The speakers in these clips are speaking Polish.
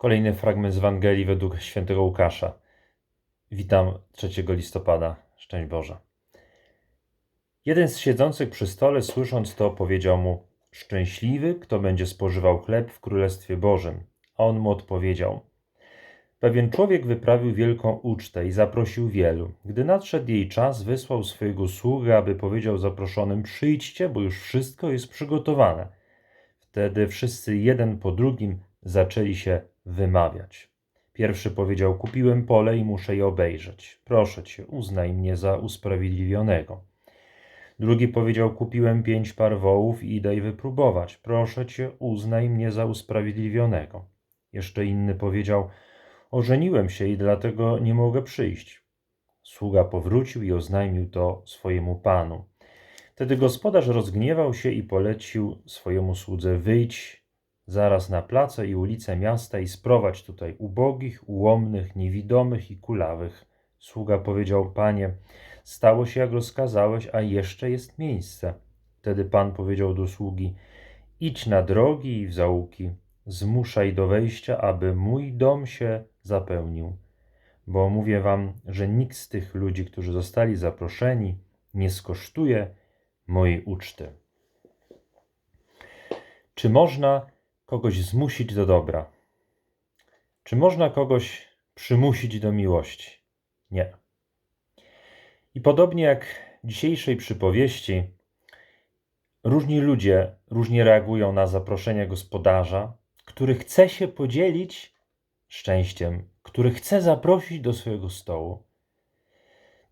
Kolejny fragment z Ewangelii według świętego Łukasza. Witam 3 listopada. Szczęść Boże. Jeden z siedzących przy stole, słysząc to, powiedział mu: Szczęśliwy, kto będzie spożywał chleb w Królestwie Bożym. A on mu odpowiedział: Pewien człowiek wyprawił wielką ucztę i zaprosił wielu. Gdy nadszedł jej czas, wysłał swojego sługę, aby powiedział zaproszonym: Przyjdźcie, bo już wszystko jest przygotowane. Wtedy wszyscy jeden po drugim zaczęli się wymawiać. Pierwszy powiedział: Kupiłem pole i muszę je obejrzeć. Proszę cię, uznaj mnie za usprawiedliwionego. Drugi powiedział: Kupiłem pięć par wołów i je wypróbować. Proszę cię, uznaj mnie za usprawiedliwionego. Jeszcze inny powiedział: Ożeniłem się i dlatego nie mogę przyjść. Sługa powrócił i oznajmił to swojemu panu. Wtedy gospodarz rozgniewał się i polecił swojemu słudze: Wyjdź zaraz na place i ulice miasta i sprowadź tutaj ubogich, ułomnych, niewidomych i kulawych. Sługa powiedział: Panie, stało się jak rozkazałeś, a jeszcze jest miejsce. Wtedy pan powiedział do sługi: Idź na drogi i w zaułki, zmuszaj do wejścia, aby mój dom się zapełnił. Bo mówię wam, że nikt z tych ludzi, którzy zostali zaproszeni, nie skosztuje mojej uczty. Czy można kogoś zmusić do dobra? Czy można kogoś przymusić do miłości? Nie. I podobnie jak dzisiejszej przypowieści, różni ludzie różnie reagują na zaproszenie gospodarza, który chce się podzielić szczęściem, który chce zaprosić do swojego stołu.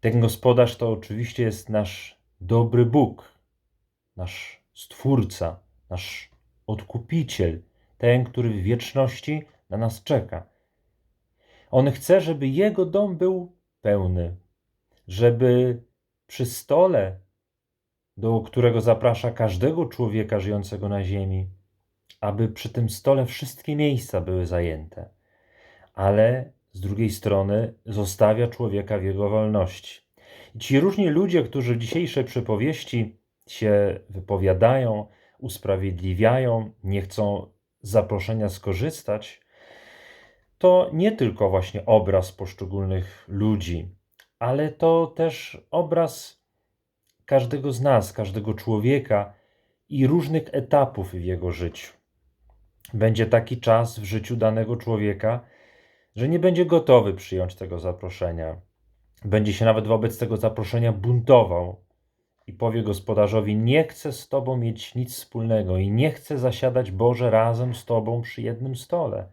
Ten gospodarz to oczywiście jest nasz dobry Bóg, nasz Stwórca, nasz Odkupiciel, ten, który w wieczności na nas czeka. On chce, żeby Jego dom był pełny, żeby przy stole, do którego zaprasza każdego człowieka żyjącego na ziemi, aby przy tym stole wszystkie miejsca były zajęte, ale z drugiej strony zostawia człowieka w jego wolności. I ci różni ludzie, którzy w dzisiejszej przypowieści się wypowiadają, usprawiedliwiają, nie chcą zaproszenia skorzystać, to nie tylko właśnie obraz poszczególnych ludzi, ale to też obraz każdego z nas, każdego człowieka i różnych etapów w jego życiu. Będzie taki czas w życiu danego człowieka, że nie będzie gotowy przyjąć tego zaproszenia. Będzie się nawet wobec tego zaproszenia buntował i powie gospodarzowi: Nie chcę z tobą mieć nic wspólnego i nie chcę zasiadać Boże razem z tobą przy jednym stole.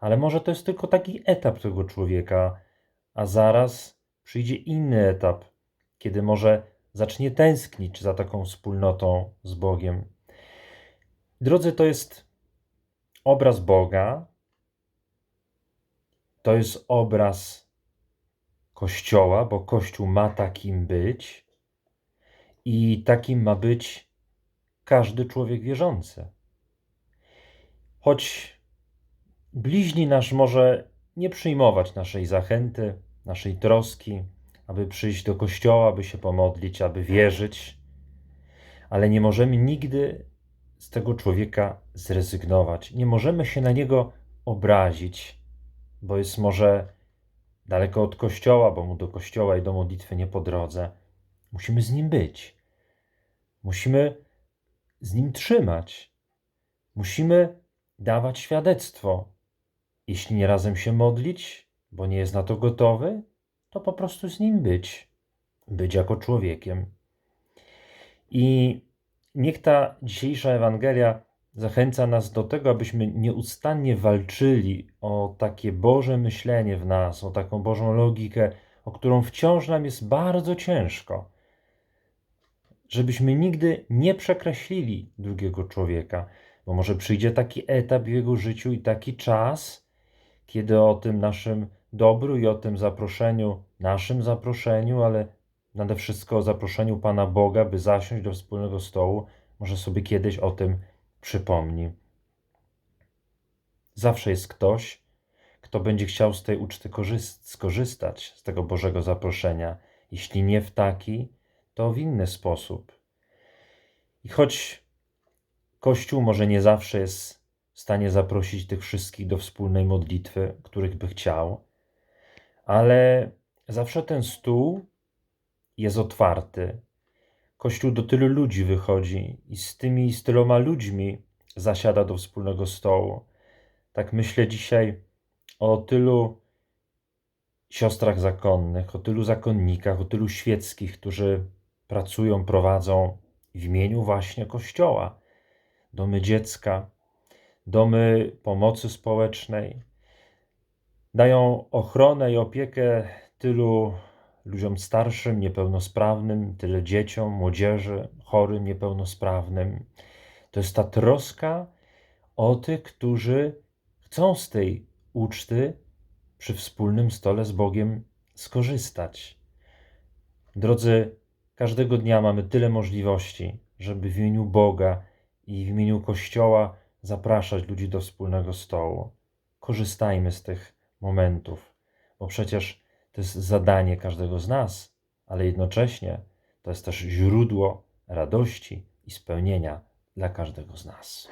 Ale może to jest tylko taki etap tego człowieka, a zaraz przyjdzie inny etap, kiedy może zacznie tęsknić za taką wspólnotą z Bogiem. Drodzy, to jest obraz Boga, to jest obraz Kościoła, bo Kościół ma takim być i takim ma być każdy człowiek wierzący. Choć bliźni nasz może nie przyjmować naszej zachęty, naszej troski, aby przyjść do kościoła, aby się pomodlić, aby wierzyć, ale nie możemy nigdy z tego człowieka zrezygnować. Nie możemy się na niego obrazić, bo jest może daleko od kościoła, bo mu do kościoła i do modlitwy nie po drodze. Musimy z nim być. Musimy z nim trzymać. Musimy dawać świadectwo. Jeśli nie razem się modlić, bo nie jest na to gotowy, to po prostu z nim być. Być jako człowiekiem. I niech ta dzisiejsza Ewangelia zachęca nas do tego, abyśmy nieustannie walczyli o takie Boże myślenie w nas, o taką Bożą logikę, o którą wciąż nam jest bardzo ciężko. Żebyśmy nigdy nie przekreślili drugiego człowieka, bo może przyjdzie taki etap w jego życiu i taki czas, kiedy o tym naszym dobru i o tym zaproszeniu, naszym zaproszeniu, ale nade wszystko o zaproszeniu Pana Boga, by zasiąść do wspólnego stołu, może sobie kiedyś o tym przypomni. Zawsze jest ktoś, kto będzie chciał z tej uczty skorzystać, z tego Bożego zaproszenia. Jeśli nie w taki, to w inny sposób. I choć Kościół może nie zawsze jest w stanie zaprosić tych wszystkich do wspólnej modlitwy, których by chciał, ale zawsze ten stół jest otwarty. Kościół do tylu ludzi wychodzi i z tymi z tyloma ludźmi zasiada do wspólnego stołu. Tak myślę dzisiaj o tylu siostrach zakonnych, o tylu zakonnikach, o tylu świeckich, którzy pracują, prowadzą w imieniu właśnie Kościoła. Domy dziecka, domy pomocy społecznej. Dają ochronę i opiekę tylu ludziom starszym, niepełnosprawnym, tyle dzieciom, młodzieży, chorym, niepełnosprawnym. To jest ta troska o tych, którzy chcą z tej uczty przy wspólnym stole z Bogiem skorzystać. Drodzy, każdego dnia mamy tyle możliwości, żeby w imieniu Boga i w imieniu Kościoła zapraszać ludzi do wspólnego stołu. Korzystajmy z tych momentów, bo przecież to jest zadanie każdego z nas, ale jednocześnie to jest też źródło radości i spełnienia dla każdego z nas.